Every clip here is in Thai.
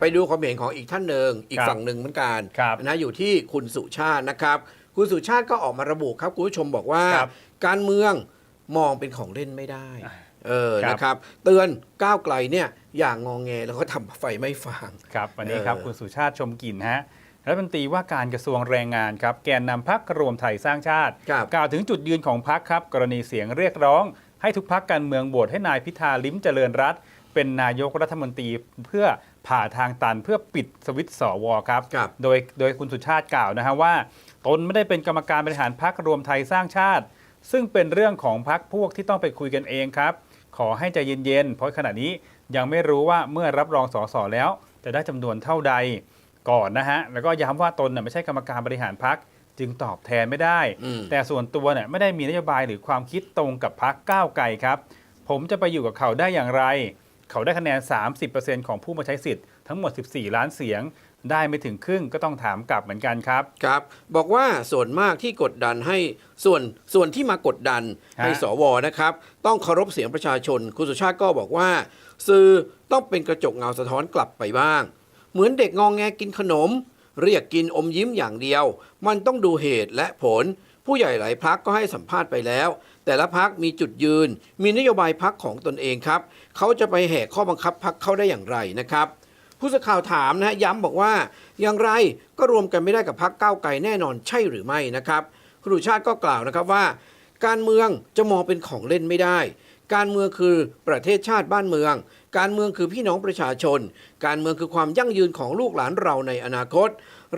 ไปดูความเห็นของอีกท่านหนึ่งอีกครับฝั่งหนึ่งเหมือนกันครับนะอยู่ที่คุณสุชาตินะครับ คุณสุชาติก็ออกมาระบุครับคุณผู้ชมบอกว่าครับการเมืองมองเป็นของเล่นไม่ได้เออครับนะครับ เตือนก้าวไกลเนี่ย อย่างงองแงแล้วก็ทำไฟไม่ฟาง ครับวันนี้ครับเออคุณสุชาติชมกลิ่นฮะรัฐมนตรีว่าการกระทรวงแรงงานครับ แกนนำพักรวมไทยสร้างชาติครับกล่าวถึงจุดยืนของพักครับ กรณีเสียงเรียกร้อง ให้ทุกพักการเมืองโหวตให้นายพิธาลิ้มเจริญรัตน์ เป็นนายกรัฐมนตรีเพื่อผ่าทางตันเพื่อปิดสวิตช์สวครับ ครับโดยโดยคุณสุชาติกล่าวนะฮะว่า ตนไม่ได้เป็นกรรมการบริหารพักรวมไทยสร้างชาติ ซึ่งเป็นเรื่องของพักพวกที่ต้องไปคุยกันเองครับ ขอให้ใจเย็นๆ เพราะขณะนี้ยังไม่รู้ว่าเมื่อรับรองสสแล้ว จะได้จำนวนเท่าใดก่อนนะฮะ แล้วก็ย้ำว่าตนน่ะไม่ใช่กรรมการบริหารพักจึงตอบแทนไม่ได้ อืม แต่ส่วนตัวเนี่ยไม่ได้มีนโยบายหรือความคิดตรงกับพักก้าวไกลครับ ผมจะไปอยู่กับเขาได้อย่างไร เขาได้คะแนน 30%ของผู้มาใช้สิทธิ์ทั้งหมด 14 ล้านเสียง ได้ไม่ถึงครึ่งก็ต้องถามกลับเหมือนกันครับ ครับ บอกว่าส่วนมากที่กดดันให้ส่วนส่วนที่มากดดันฮะให้สวนะครับ ต้องเคารพเสียงประชาชน คุณสุชาติก็บอกว่า สื่อต้องเป็นกระจกเงาสะท้อนกลับไปบ้าง เหมือนเด็กงองแงกินขนม เรียกกินอมยิ้มอย่างเดียว มันต้องดูเหตุและผล ผู้ใหญ่หลายพักก็ให้สัมภาษณ์ไปแล้ว แต่ละพักมีจุดยืน มีนโยบายพักของตนเองครับเขาจะไปแหกข้อบังคับพักเขาได้อย่างไรนะครับ ผู้สื่อข่าวถามนะฮะย้ำบอกว่า อย่างไรก็รวมกันไม่ได้กับพักก้าวไกลแน่นอนใช่หรือไม่นะครับคุณุชาติก็กล่าวนะครับว่า การเมืองจะมองเป็นของเล่นไม่ได้ การเมืองคือประเทศชาติบ้านเมือง การเมืองคือพี่น้องประชาชน การเมืองคือความยั่งยืนของลูกหลานเราในอนาคต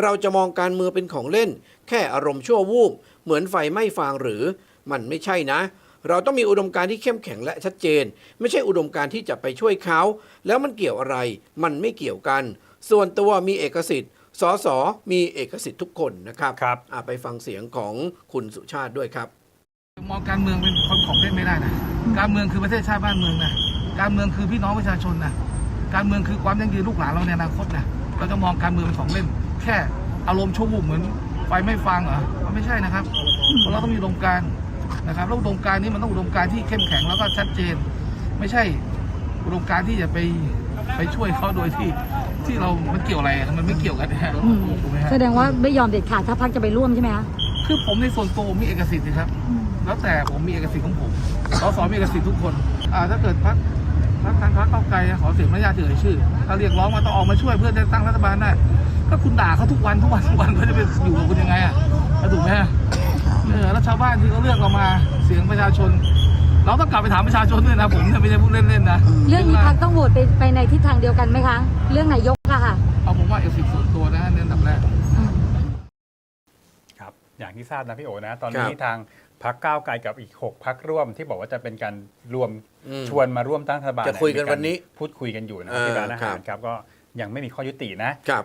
เราจะมองการเมืองเป็นของเล่น แค่อารมณ์ชั่ววูบเหมือนไฟไหม้ฟางหรือ มันไม่ใช่นะ เราต้องมีอุดมการณ์ที่เข้มแข็งและชัดเจน ไม่ใช่อุดมการณ์ที่จะไปช่วยเขา แล้วมันเกี่ยวอะไร มันไม่เกี่ยวกัน ส่วนตัวมีเอกสิทธิ์สสมีเอกสิทธิ์ทุกคนนะครับครับอะไปฟังเสียงของคุณสุชาติด้วยครับ มองการเมืองเป็นคนของเล่นไม่ได้นะ การเมืองคือประเทศชาติบ้านเมืองนะ การเมืองคือพี่น้องประชาชนนะ การเมืองคือความยั่งยืนลูกหลานเราในอนาคตนะ เราจะมองการเมืองเป็นของเล่น แค่อารมณ์ชั่ววูบเหมือนไฟไม่ฟังเหรอ มันไม่ใช่นะครับ เพราะเราต้องมีอุดมการณ์นะครับแล้วอุดมการณ์นี้มันต้องอุดมการณ์ที่เข้มแข็งแล้วก็ชัดเจน ไม่ใช่อุดมการณ์ที่จะไปไปช่วยเขาโดยที่ที่เรา มันเกี่ยวอะไรมันไม่เกี่ยวกันนะฮะอืมถูกไหมฮะแสดงว่าไม่ยอมเด็ดขาดถ้าพักจะไปร่วมใช่ไหมคะคือผมในส่วนตัวผมมีเอกสิทธิ์นะครับ แล้วแต่ผมมีเอกสิทธิ์ของผมสสมีเอกสิทธิ์ทุกคนอ่าถ้าเกิดพักพักทางพักเก้าไกลขอเสียงไม่ญาติเอ่ยชื่อ ถ้าเรียกร้องมาต้องออกมาช่วยเพื่อจะตั้งรัฐบาลได้ก็คุณด่าเขาทุกวันทุกวันทุกวันเขาจะไปอยู่กับคุณยังไงอะถูกไหมเออแล้วชาวบ้านที่เขาเลือกเรามาเสียงประชาชน เราต้องกลับไปถามประชาชนด้วยนะผมเนี่ยไม่ใช่พูดเล่นๆนะ เรื่องนี้พักต้องโหวตไปไปในทิศทางเดียวกันไหมคะ เรื่องนายกอะค่ะ เอาผมว่าเอกสิทธิ์ส่วนตัวนะในอันดับแรก ครับ อย่างที่ทราบนะพี่โอนะ ตอนครันี้บทางพักก้าวไกลกับอีก 6พักร่วมที่บอกว่าจะเป็นการรวมอืมชวนมาร่วมตั้งรัฐบาลจะคุยกันมีารวันนี้พูดคุยกันอยู่นะเออที่ร้านอาหารครับครับก็ยังไม่มีข้อยุตินะครับ